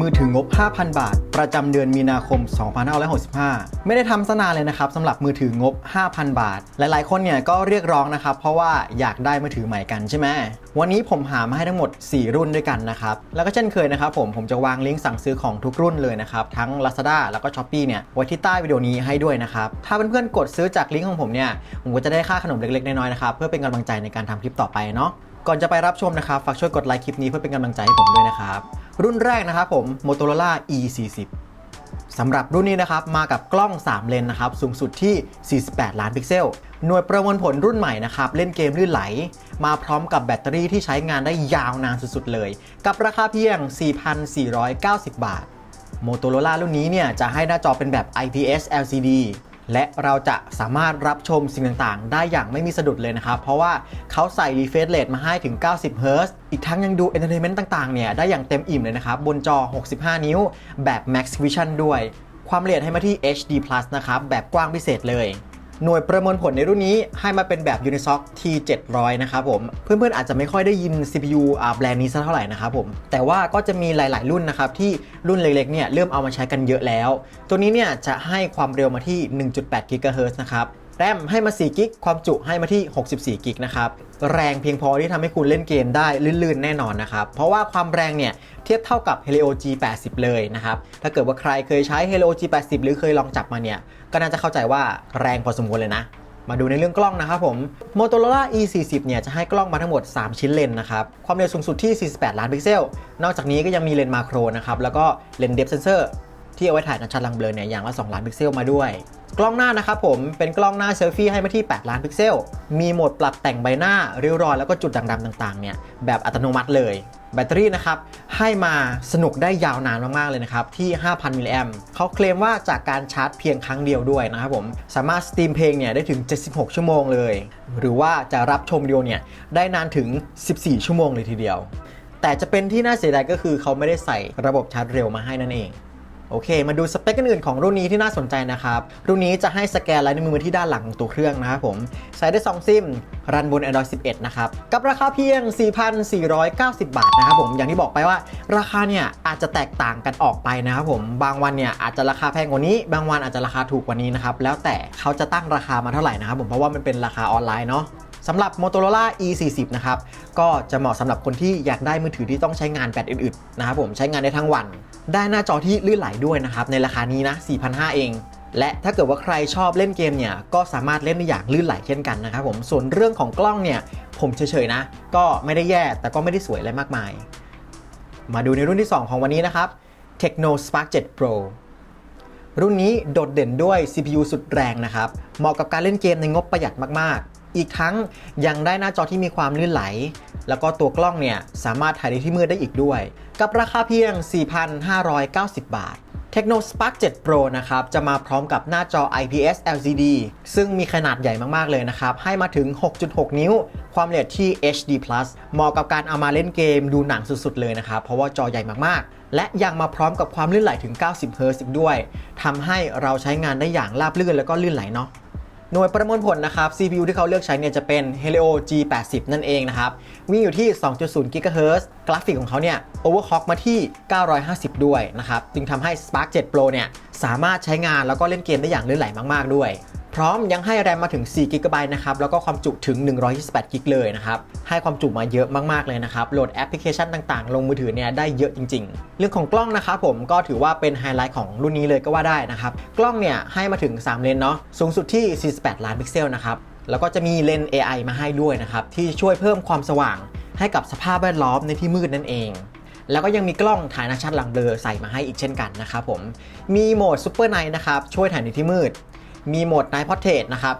มือถืองบ 5,000 บาท ประจำเดือนมีนาคม 2565 ไม่ได้ทำสนานเลยนะครับสำหรับมือถืองบ 5,000 บาท หลายๆ คนเนี่ยก็เรียกร้องนะครับ เพราะว่าอยากได้มือถือใหม่กันใช่ไหมวันนี้ผมหามาให้ทั้งหมด 4 รุ่นด้วยกันนะครับ แล้วก็เช่นเคยนะครับผมผมจะวางลิงก์สั่งซื้อของทุกรุ่นเลยนะครับ ทั้ง Lazada แล้วก็ Shopee เนี่ยไว้ที่ใต้วิดีโอนี้ให้ด้วยนะครับ ถ้าเพื่อนๆกดซื้อจากลิงก์ของผมเนี่ยผมก็จะได้ค่าขนมเล็กๆน้อยๆนะครับเพื่อเป็นกำลังใจในการทำคลิปต่อไปเนาะ ก่อนจะไปรับชมนะครับ ฝากช่วยกดไลค์คลิปนี้เพื่อเป็นกำลังใจให้ผมด้วยนะครับ รุ่นแรกนะครับผม Motorola E40 สำหรับรุ่นนี้นะครับ มากับกล้อง 3 เลนนะครับ สูงสุดที่ 48 ล้านพิกเซล หน่วยประมวลผลรุ่นใหม่นะครับ เล่นเกมลื่นไหล มาพร้อมกับแบตเตอรี่ที่ใช้งานได้ยาวนานสุดๆเลย กับราคาเพียง 4,490 บาท Motorola รุ่นนี้เนี่ยจะให้หน้าจอเป็นแบบ IPS LCD และเราจะสามารถรับชมสิ่งต่างๆ ได้อย่างไม่มีสะดุดเลยนะครับ เพราะว่าเขาใส่ refresh rate มาให้ถึง 90 Hz อีกทั้งยังดู entertainment ต่างๆ เนี่ย ได้อย่างเต็มอิ่มเลยนะครับ บนจอ 65 นิ้ว แบบ Max Vision ด้วย ความละเอียดให้มาที่ HD Plus นะครับ แบบกว้างพิเศษเลย หน่วยประมวลผลในรุ่นนี้ให้มาเป็นแบบ Unisoc T700 นะครับผม เพื่อนๆอาจจะไม่ค่อยได้ยิน CPU อ่าแบรนด์นี้สักเท่าไหร่นะครับผม แต่ว่าก็จะมีหลายๆรุ่นนะครับ ที่รุ่นเล็กๆเนี่ยเริ่มเอามาใช้กันเยอะแล้ว ตัวนี้เนี่ยจะให้ความเร็วมาที่ 1.8 GHz นะครับ แรมให้มา 4 กิก ความจุให้มาที่ 64 กิกนะครับ แรงเพียงพอที่ทำให้คุณเล่นเกมได้ลื่นๆ แน่นอนนะครับ เพราะว่าความแรงเนี่ย เทียบเท่ากับ Helio G80 เลยนะครับ ถ้าเกิดว่าใครเคยใช้ Helio G80 หรือเคยลองจับมาเนี่ย ก็น่าจะเข้าใจว่าแรงพอสมควรเลยนะ มาดูในเรื่องกล้องนะครับผม Motorola E40 เนี่ยจะให้กล้องมาทั้งหมด 3 ชิ้นเลนนะครับ ความเร็วสูงสุดที่ 48 ล้านพิกเซล นอกจากนี้ก็ยังมีเลนมาโครนะครับ แล้วก็เลนเดฟเซนเซอร์ที่เอาไว้ถ่ายนัดชัดลังเบลอเนี่ยอย่างละ 2 ล้านพิกเซลมาด้วย กล้องหน้านะครับผมเป็นกล้องหน้าเซลฟี่ให้มาที่ 8 ล้านพิกเซล มีโหมดปรับแต่งใบหน้าริ้วรอยแล้วก็จุดด่างดำต่างๆเนี่ยแบบอัตโนมัติเลยแบตเตอรี่นะครับ ให้มาสนุกได้ยาวนานมาก ๆ เลยนะครับ ที่ 5,000 มิลลิแอมเขาเคลมว่าจากการชาร์จเพียงครั้งเดียวด้วยนะครับผม สามารถสตรีมเพลงเนี่ยได้ถึง 76 ชั่วโมงเลย หรือว่าจะรับชมวิดีโอเนี่ย ได้นานถึง 14 ชั่วโมงเลยทีเดียว แต่จะเป็นที่น่าเสียดายก็คือเขาไม่ได้ใส่ระบบชาร์จเร็วมาให้นั่นเอง โอเค มาดูสเปคอื่นของรุ่นนี้ที่น่าสนใจนะครับ รุ่นนี้จะให้สแกนลายนิ้วมือที่ด้านหลังของตัวเครื่องนะครับผม ใช้ได้ 2 ซิม รันบน Android 11 นะครับ กับราคาเพียง 4,490 บาทนะครับผม อย่างที่บอกไปว่า ราคาเนี่ยอาจจะแตกต่างกันออกไปนะครับผม บางวันเนี่ยอาจจะราคาแพงกว่านี้ บางวันอาจจะราคาถูกกว่านี้นะครับ แล้วแต่เขาจะตั้งราคามาเท่าไหร่นะครับผม เพราะว่ามันเป็นราคาออนไลน์เนาะสำหรับ Motorola E40 นะครับ ก็จะเหมาะสำหรับคนที่อยากได้มือถือที่ต้องใช้งานแบตอื่นๆนะครับผม ใช้งานได้ทั้งวัน ได้หน้าจอที่ลื่นไหลด้วยนะครับในราคานี้นะ4,500 เอง และถ้าเกิดว่าใครชอบเล่นเกมเนี่ยก็สามารถเล่นได้อย่างลื่นไหลเช่นกันนะครับผมส่วนเรื่องของกล้องเนี่ยผมเฉยๆนะ ก็ไม่ได้แย่แต่ก็ไม่ได้สวยอะไรมากมาย มาดูในรุ่นที่ 2 ของวันนี้นะครับ Techno Spark 7 Pro รุ่นนี้โดดเด่นด้วย CPU สุดแรงนะครับเหมาะกับการเล่นเกมในงบประหยัดมากๆ อีกทั้งยังได้หน้าจอที่มีความลื่นไหล แล้วก็ตัวกล้องเนี่ยสามารถถ่ายในที่มืดได้อีกด้วย กับราคาเพียง 4,590 บาท Tecno Spark 7 Pro นะครับ จะมาพร้อมกับหน้าจอ IPS LCD ซึ่งมีขนาดใหญ่มาก ๆ เลยนะครับ ให้มาถึง 6.6 นิ้ว ความละเอียดที่ HD+ เหมาะกับการเอามาเล่นเกมดูหนังสุด ๆ เลยนะครับ เพราะว่าจอใหญ่มาก ๆ และยังมาพร้อมกับความลื่นไหลถึง 90 Hz อีกด้วย ทำให้เราใช้งานได้อย่างราบรื่นแล้วก็ลื่นไหลเนาะ หน่วยประมวลผลนะครับ CPU ที่เขาเลือกใช้เนี่ยจะเป็น Helio G80 นั่นเองนะครับ วิ่งอยู่ที่ 2.0 GHz กราฟิกของเขาเนี่ย overclock มาที่ 950 ด้วยนะครับ จึงทำให้ Spark 7 Pro เนี่ย สามารถใช้งานแล้วก็เล่นเกมได้อย่างลื่นไหลมาก ๆ ด้วย พร้อมยังให้แรมมาถึง4 g b นะครับ แล้วก็ความจุถึง 128 g b เลยนะครับ ให้ความจุมาเยอะมากๆเลยนะครับ โหลดแอปพลิเคชันต่างๆ ลงมือถือเนี่ยได้เยอะจริง ๆ เรื่องของกล้องนะครับผมก็ถือว่าเป็นไฮไลท์ของรุ่นนี้เลยก็ว่าได้นะครับ กล้องเนี่ยให้มาถึง 3 เลนเนาะ สูงสุดที่ 48 ล้านพิกเซลนะครับ แล้วก็จะมีเลน AI มาให้ด้วยนะครับ ที่ช่วยเพิ่มความสว่าง ให้กับสภาพแวดล้อมในที่มืดนั่นเองแล้วก็ยังมีกล้องถ่ายนาชัดหลังเบลอใส่มาให้อีกเช่นกันนะครับผม มีโหมด Super Night นะครับ ช่วยถ่ายในที่มืด มีโหมด Night Portrait นะครับ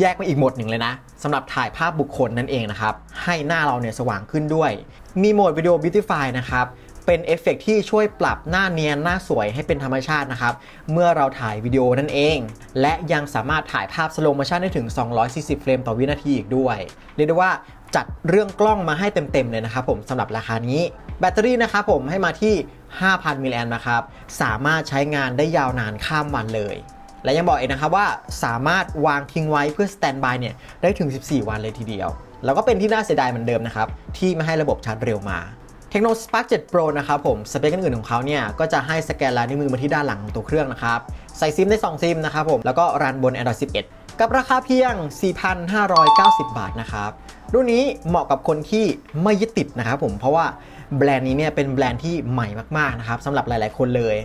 แยกมาอีกโหมดหนึ่งเลยนะสำหรับถ่ายภาพบุคคลนั่นเองนะครับ ให้หน้าเราเนี่ยสว่างขึ้นด้วย มีโหมดวิดีโอ Beautify นะครับเป็นเอฟเฟกต์ที่ช่วยปรับหน้าเนียนหน้าสวยให้เป็นธรรมชาตินะครับ เมื่อเราถ่ายวิดีโอนั่นเอง และยังสามารถถ่ายภาพสโลโมชันได้ถึง 240 เฟรมต่อวินาทีอีกด้วย เรียกได้ว่าจัดเรื่องกล้องมาให้เต็ม ๆ เลยนะครับผมสำหรับราคานี้ แบตเตอรี่นะครับผมให้มาที่ 5,000 มิลลิแอมป์นะครับ สามารถใช้งานได้ยาวนานข้ามวันเลย และยังบอกอีกนะครับว่าสามารถวางทิ้งไว้เพื่อสแตนบายเนี่ยได้ถึง 14 วันเลยทีเดียว แล้วก็เป็นที่น่าเสียดายเหมือนเดิมนะครับ ที่ไม่ให้ระบบชาร์จเร็วมา Techno Spark 7 Pro นะครับผม สเปคอื่นๆของเขาเนี่ย ก็จะให้สแกนลายนิ้วมือมาที่ด้านหลังของตัวเครื่องนะครับ ใส่ซิมได้ 2 ซิมนะครับผม แล้วก็รันบน Android 11 กับราคาเพียง 4,590 บาทนะครับ รุ่นนี้เหมาะกับคนที่ไม่ยึดติดนะครับผม เพราะว่าแบรนด์นี้เนี่ยเป็นแบรนด์ที่ใหม่มากๆนะครับสำหรับหลายๆคนเลย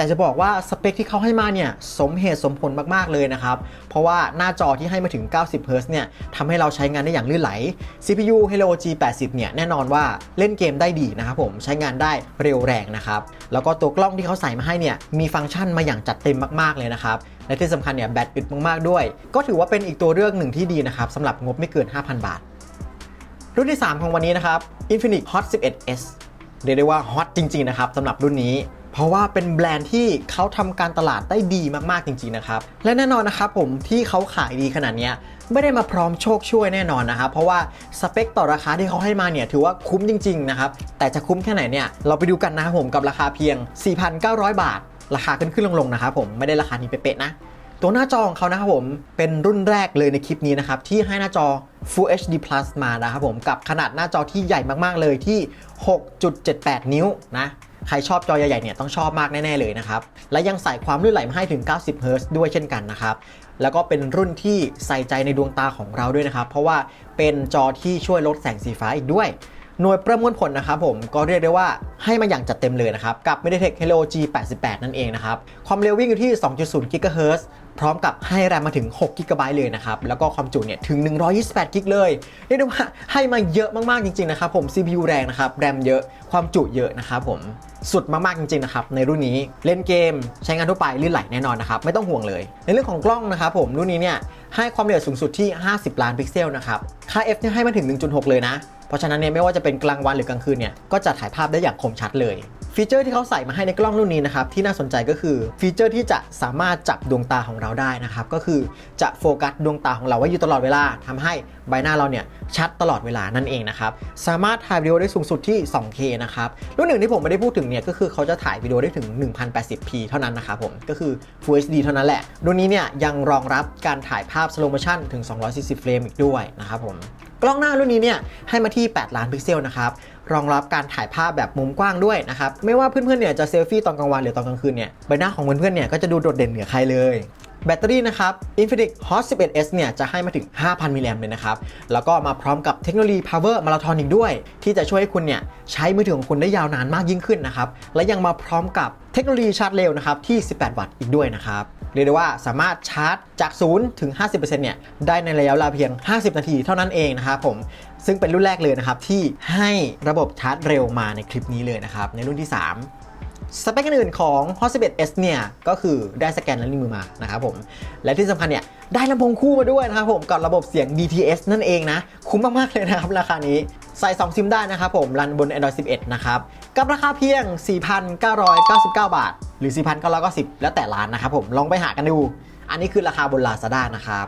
แต่จะบอกว่าสเปคที่เขาให้มาเนี่ยสมเหตุสมผลมากๆเลยนะครับ เพราะว่าหน้าจอที่ให้มาถึง 90 Hz เนี่ยทำให้เราใช้งานได้อย่างลื่นไหล CPU Helio G80 เนี่ยแน่นอนว่าเล่นเกมได้ดีนะครับผมใช้งานได้เร็วแรงนะครับแล้วก็ตัวกล้องที่เขาใส่มาให้เนี่ยมีฟังก์ชันมาอย่างจัดเต็มมากๆเลยนะครับและที่สำคัญเนี่ยแบตอึดมากๆด้วย ก็ถือว่าเป็นอีกตัวเลือกหนึ่งที่ดีนะครับสำหรับงบไม่เกิน 5,000 บาท รุ่นที่ 3 ของวันนี้นะครับ Infinix Hot 11s เรียกได้ว่าฮอตจริงๆนะครับสำหรับรุ่นนี้ ราะว่าเป็นแบรนด์ที่เขาทำการตลาดได้ดีมากๆจริงๆนะครับและแน่นอนนะครับผมที่เขาขายดีขนาดนี้ไม่ได้มาพร้อมโชคช่วยแน่นอนนะครับเพราะว่าสเปคต่อราคาที่เขาให้มาเนี่ยถือว่าคุ้มจริงๆนะครับแต่จะคุ้มแค่ไหนเนี่ยเราไปดูกันนะครับผมกับราคาเพียง 4,900 บาท ราคาขึ้นขึ้นลงๆนะครับผมไม่ได้ราคานี้เป๊ะๆนะตัวหน้าจอของเขานะครับผมเป็นรุ่นแรกเลยในคลิปนี้นะครับที่ให้หน้าจอ Full HD Plus มานะครับผมกับขนาดหน้าจอที่ใหญ่มากๆเลยที่ 6.78 นิ้วนะ ใครชอบจอใหญ่ๆเนี่ยต้องชอบมากแน่ๆเลยนะครับ และยังใส่ความลื่นไหลมาให้ถึง 90 Hz ด้วยเช่นกันนะครับ แล้วก็เป็นรุ่นที่ใส่ใจในดวงตาของเราด้วยนะครับ เพราะว่าเป็นจอที่ช่วยลดแสงสีฟ้าอีกด้วยหน่วยประมวลผลนะครับผมก็เรียกได้ว่าให้มาอย่างจัดเต็มเลยนะครับ กับ MediaTek Helio G88 นั่นเองนะครับ ความเร็ววิ่งอยู่ที่ 2.0 GHz พร้อมกับให้แรมมาถึง6 GB เลยนะครับ แล้วก็ความจุเนี่ยถึง 128 GB เลยเรียกได้ว่าให้มาเยอะมาก ๆ จริง ๆ นะครับผม CPU แรงนะครับ แรมเยอะ ความจุเยอะนะครับผม สุดมาก ๆ จริง ๆ นะครับ ในรุ่นนี้ เล่นเกม ใช้งานทั่วไปลื่นไหลแน่นอนนะครับ ไม่ต้องห่วงเลย ในเรื่องของกล้องนะครับผม รุ่นนี้เนี่ยให้ความละเอียดสูงสุดที่ 50 ล้านพิกเซลนะครับ ค่า f เนี่ยให้มาถึง 1.6 เลยนะ เพราะฉะนั้นเนี่ยไม่ว่าจะเป็นกลางวันหรือกลางคืนเนี่ยก็จะถ่ายภาพได้อย่างคมชัดเลย ฟีเจอร์ที่เขาใส่มาให้ในกล้องรุ่นนี้นะครับที่น่าสนใจก็คือฟีเจอร์ที่จะสามารถจับดวงตาของเราได้นะครับก็คือจะโฟกัสดวงตาของเราไว้อยู่ตลอดเวลาทำให้ใบหน้าเราเนี่ยชัดตลอดเวลานั่นเองนะครับสามารถถ่ายวิดีโอได้สูงสุดที่ 2K นะครับรุ่นหนึ่งที่ผมไม่ได้พูดถึงเนี่ยก็คือเขาจะถ่ายวิดีโอได้ถึง 1080p เท่านั้นนะครับผมก็คือ Full HD เท่านั้นแหละรุ่นนี้เนี่ยยังรองรับการถ่ายภาพ slow motion ถึง 240เฟรมอีกด้วยนะครับผม กล้องหน้ารุ่นนี้เนี่ยให้มาที่ 8 ล้านพิกเซลนะครับรองรับการถ่ายภาพแบบมุมกว้างด้วยนะครับไม่ว่าเพื่อนๆเนี่ยจะเซลฟี่ตอนกลางวันหรือตอนกลางคืนเนี่ยใบหน้าของเพื่อนๆเนี่ยก็จะดูโดดเด่นเหนือใครเลยแบตเตอรี่นะครับ Infinix Hot 11s เนี่ยจะให้มาถึง 5,000 มิลลิแอมป์เลยนะครับ แล้วก็มาพร้อมกับเทคโนโลยี Power Marathon อีกด้วย ที่จะช่วยให้คุณเนี่ยใช้มือถือของคุณได้ยาวนานมากยิ่งขึ้นนะครับ และยังมาพร้อมกับเทคโนโลยีชาร์จเร็วนะครับที่ 18 วัตต์อีกด้วยนะครับ เรียกได้ว่าสามารถชาร์จจาก0ถึง 50%เนี่ยได้ในระยะเวลาเพียง 50 นาทีเท่านั้นเองนะครับผมซึ่งเป็นรุ่นแรกเลยนะครับที่ให้ระบบชาร์จเร็วมาในคลิปนี้เลยนะครับในรุ่นที่ 3สเปคอื่นของ Hot 11s เนี่ย ก็คือได้สแกนลายนิ้วมือมานะครับผม และที่สำคัญเนี่ย ได้ลำโพงคู่มาด้วยนะครับผม กับระบบเสียง DTS นั่นเองนะ คุ้มมาก ๆ เลยนะครับ ราคานี้ ใส่ 2 ซิมได้นะครับผม รันบน Android 11 นะครับ กับราคาเพียง 4,999 บาท หรือ 4,990 แล้วแต่ร้านนะครับผมลองไปหากันดู อันนี้คือราคาบน Lazada นะครับ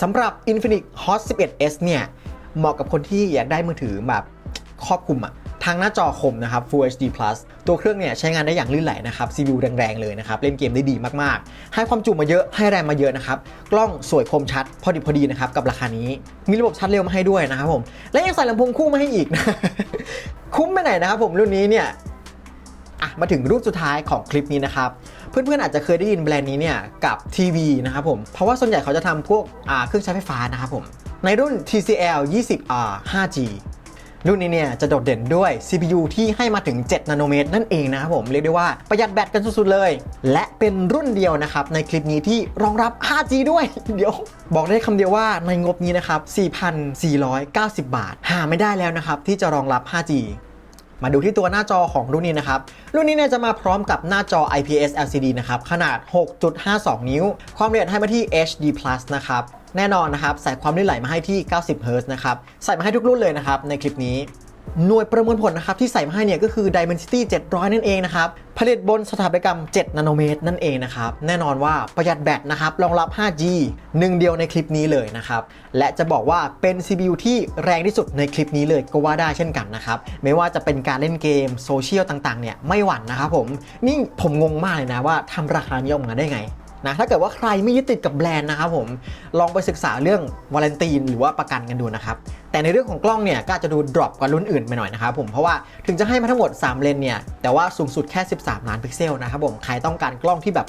สำหรับ Infinix Hot 11s เนี่ยเหมาะกับคนที่อยากได้มือถือแบบครอบคลุมอะ ทางหน้าจอคมนะครับ Full HD Plus ตัวเครื่องเนี่ยใช้งานได้อย่างลื่นไหลนะครับ CPU แรงๆ เลยนะครับ เล่นเกมได้ดีมากๆ ให้ความจุมาเยอะให้แรมมาเยอะนะครับ กล้องสวยคมชัด พอดีพอดีนะครับ กับราคานี้ มีระบบชาร์จเร็วมาให้ด้วยนะครับผม และยังใส่ลำโพงคู่มาให้อีกนะ คุ้มไปไหนนะครับผมรุ่นนี้เนี่ยอะมาถึงรูปสุดท้ายของคลิปนี้นะครับเพื่อนๆอาจจะเคยได้ยินแบรนด์นี้เนี่ยกับทีวีนะครับผมเพราะว่าส่วนใหญ่เขาจะทำพวกเครื่องใช้ไฟฟ้านะครับผมในรุ่น TCL 20R 5G รุ่นนี้เนี่ยจะโดดเด่นด้วย CPU ที่ให้มาถึง 7 นาโนเมตรนั่นเองนะครับผม เรียกได้ว่าประหยัดแบตกันสุดๆเลย และเป็นรุ่นเดียวนะครับในคลิปนี้ที่รองรับ 5G ด้วย เดี๋ยว บอกได้คำเดียวว่าในงบนี้นะครับ 4,490 บาท หาไม่ได้แล้วนะครับที่จะรองรับ 5G มาดูที่ตัวหน้าจอของรุ่นนี้นะครับ รุ่นนี้เนี่ยจะมาพร้อมกับหน้าจอ IPS LCD นะครับ ขนาด 6.52 นิ้ว ความละเอียดให้มาที่ HD+ นะครับ แน่นอนนะครับใส่ความลื่นไหลมาให้ที่ 90 Hz นะครับใส่มาให้ทุกรุ่นเลยนะครับในคลิปนี้หน่วยประมวลผลนะครับที่ใส่มาให้เนี่ยก็คือ Dimensity 700 นั่นเองนะครับ ผลิตบนสถาปัตยกรรม 7 นาโนเมตรนั่นเองนะครับ แน่นอนว่าประหยัดแบตนะครับรองรับ 5G หนึ่งเดียวในคลิปนี้เลยนะครับ และจะบอกว่าเป็น CPU ที่แรงที่สุดในคลิปนี้เลยก็ว่าได้เช่นกันนะครับ ไม่ว่าจะเป็นการเล่นเกมโซเชียลต่างๆเนี่ยไม่หวั่นนะครับผม นี่ผมงงมากเลยนะว่าทำราคานี้ออกมาได้ไง นะถ้าเกิดว่าใครไม่ยึดติดกับแบรนด์นะครับผมลองไปศึกษาเรื่องวาเลนตีนหรือว่าประกันกันดูนะครับแต่ในเรื่องของกล้องเนี่ยก็อาจะดูดรอปกว่ารุ่นอื่นไปหน่อยนะครับผมเพราะว่าถึงจะให้มาทั้งหมด 3 เลนเนี่ยแต่ว่าสูงสุดแค่ 13 ล้านพิกเซลนะครับผมใครต้องการกล้องที่แบบ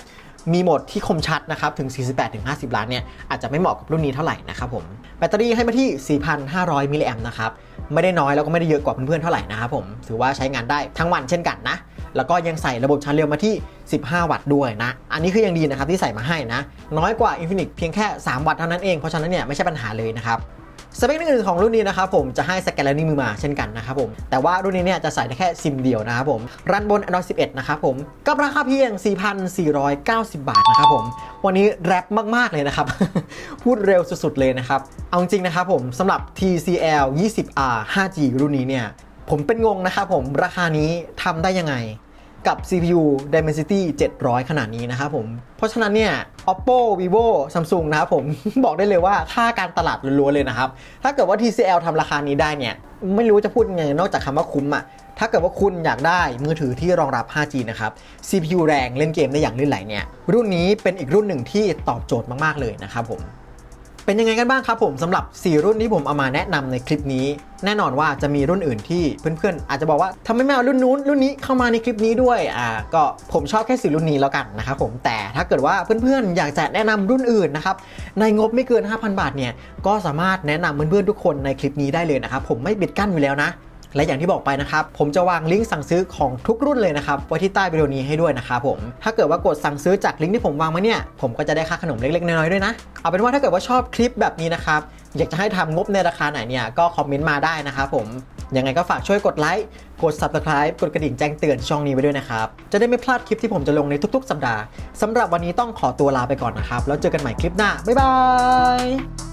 มีโหมดที่คมชัดนะครับถึง 48-50 ล้านเนี่ยอาจจะไม่เหมาะกับรุ่นนี้เท่าไหร่นะครับผมแบตเตอรี่ให้มาที่ 4,500 มิลลิแอมป์นะครับไม่ได้น้อยแล้วก็ไม่ได้เยอะกว่าเพื่อนๆเท่าไหร่นะครับผมถือว่าใช้งานได้ทั้งวันเช่นกันนะ แล้วก็ยังใส่ระบบชาร์จเร็วมาที่ 15 วัตต์ด้วยนะ อันนี้คือยังดีนะครับที่ใส่มาให้นะ น้อยกว่า Infinix เพียงแค่ 3 วัตต์เท่านั้นเอง เพราะฉะนั้นเนี่ยไม่ใช่ปัญหาเลยนะครับสเปคอื่นๆของรุ่นนี้นะครับผมจะให้สแกนลายนิ้วมือมาเช่นกันนะครับผมแต่ว่ารุ่นนี้เนี่ยจะใส่ได้แค่ซิมเดียวนะครับผมรันบน Android 11 นะครับผมกับราคาเพียง 4,490 บาทนะครับผมวันนี้แรปมาก ๆ เลยนะครับ พูดเร็วสุด ๆ เลยนะครับ เอาจริงนะครับผมสำหรับ TCL 20R 5G รุ่นนี้เนี่ยผมเป็นงงนะครับผมราคานี้ทำได้ยังไง กับ CPU Dimensity 700 ขนาดนี้นะครับผม เพราะฉะนั้นเนี่ย Oppo Vivo Samsung นะครับผม บอกได้เลยว่าค่าการตลาดล้วนๆเลยนะครับ ถ้าเกิดว่า TCL ทำราคานี้ได้เนี่ย ไม่รู้จะพูดยังไงนอกจากคำว่าคุ้มอะถ้าเกิดว่าคุณอยากได้มือถือที่รองรับ 5G นะครับ CPU แรงเล่นเกมได้อย่างลื่นไหลเนี่ย รุ่นนี้เป็นอีกรุ่นหนึ่งที่ตอบโจทย์มากๆเลยนะครับผม เป็นยังไงกันบ้างครับผมสำหรับ 4 รุ่นที่ผมเอามาแนะนำในคลิปนี้ แน่นอนว่าจะมีรุ่นอื่นที่เพื่อนๆ อาจจะบอกว่าทำไมไม่เอารุ่นนู้นรุ่นนี้เข้ามาในคลิปนี้ด้วยอ่าก็ผมชอบแค่สี่รุ่นนี้แล้วกันนะครับผมแต่ถ้าเกิดว่าเพื่อนๆ อยากจะแนะนำรุ่นอื่นนะครับในงบไม่เกิน 5,000 บาทเนี่ยก็สามารถแนะนำเพื่อนๆทุกคนในคลิปนี้ได้เลยนะครับผมไม่ปิดกั้นอยู่แล้วนะ และอย่างที่บอกไปนะครับ ผมจะวางลิงก์สั่งซื้อของทุกรุ่นเลยนะครับไว้ที่ใต้วิดีโอนี้ให้ด้วยนะครับผม ถ้าเกิดว่ากดสั่งซื้อจากลิงก์ที่ผมวางมาเนี่ย ผมก็จะได้ค่าขนมเล็กๆ น้อยๆ ด้วยนะ เอาเป็นว่าถ้าเกิดว่าชอบคลิปแบบนี้นะครับ อยากจะให้ทำงบในราคาไหนเนี่ย ก็คอมเมนต์มาได้นะครับผม ยังไงก็ฝากช่วยกดไลค์ กด subscribe กดกระดิ่งแจ้งเตือนช่องนี้ไว้ด้วยนะครับ จะได้ไม่พลาดคลิปที่ผมจะลงในทุก ๆ สัปดาห์สำหรับวันนี้ต้องขอตัวลาไปก่อนนะครับ แล้วเจอกันใหม่คลิปหน้า บ๊ายบาย